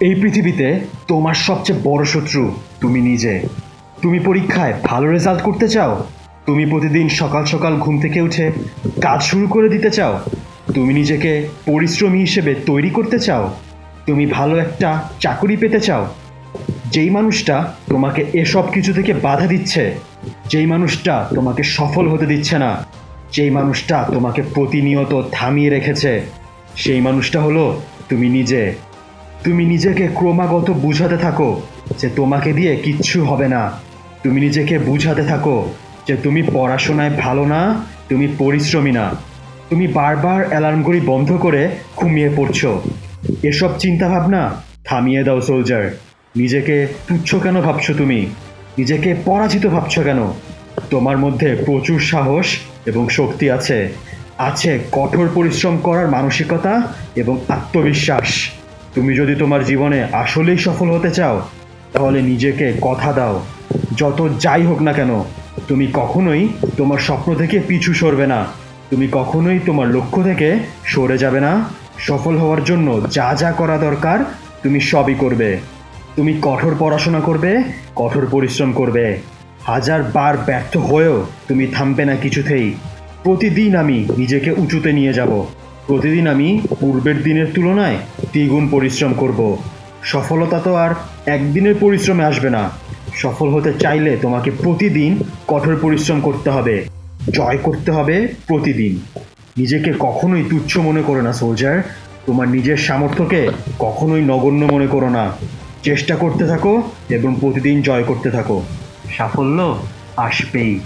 এই পৃথিবীতে তোমার সবচেয়ে বড় শত্রু তুমি নিজে। তুমি পরীক্ষায় ভালো রেজাল্ট করতে চাও? তুমি প্রতিদিন সকাল সকাল ঘুম থেকে উঠে কাজ শুরু করে দিতে চাও? তুমি নিজেকে পরিশ্রমী হিসেবে তৈরি করতে চাও? তুমি ভালো একটা চাকরি পেতে চাও? যেই মানুষটা তোমাকে এসব কিছু থেকে বাধা দিচ্ছে, যেই মানুষটা তোমাকে সফল হতে দিচ্ছে না, যেই মানুষটা তোমাকে প্রতিনিয়ত থামিয়ে রেখেছে, সেই মানুষটা হলো তুমি নিজে। তুমি নিজেকে ক্রমাগত বুঝাতে থাকো যে তোমাকে দিয়ে কিচ্ছু হবে না। তুমি নিজেকে বুঝাতে থাকো যে তুমি পড়াশোনায় ভালো না, তুমি পরিশ্রমী না। তুমি বারবার অ্যালার্মগুলি বন্ধ করে ঘুমিয়ে পড়ছো। এসব চিন্তাভাবনা থামিয়ে দাও, সোলজার। নিজেকে তুচ্ছ কেন ভাবছ তুমি? নিজেকে পরাজিত ভাবছ কেন? তোমার মধ্যে প্রচুর সাহস এবং শক্তি আছে। আছে কঠোর পরিশ্রম করার মানসিকতা এবং আত্মবিশ্বাস। তুমি যদি তোমার জীবনে আসলেই সফল হতে চাও, তাহলে নিজেকে কথা দাও। যত যাই হোক না কেন, তুমি কখনোই তোমার স্বপ্ন থেকে পিছু সরবে না। তুমি কখনোই তোমার লক্ষ্য থেকে সরে যাবে না। সফল হওয়ার জন্য যা যা করা দরকার, তুমি সবই করবে। তুমি কঠোর পড়াশোনা করবে, কঠোর পরিশ্রম করবে। হাজার বার ব্যর্থ হয়েও তুমি থামবে না কিছুতেই। প্রতিদিন আমি নিজেকে উঁচুতে নিয়ে যাব। প্রতিদিন আমি পূর্বের দিনের তুলনায় দ্বিগুণ পরিশ্রম করব। সফলতা তো আর একদিনের পরিশ্রমে আসবে না। সফল হতে চাইলে তোমাকে প্রতিদিন কঠোর পরিশ্রম করতে হবে। জয় করতে হবে প্রতিদিন। নিজেকে কখনোই তুচ্ছ মনে করো না, সোলজার। তোমার নিজের সামর্থ্যকে কখনোই নগণ্য মনে করো না। চেষ্টা করতে থাকো এবং প্রতিদিন জয় করতে থাকো। সাফল্য আসবেই।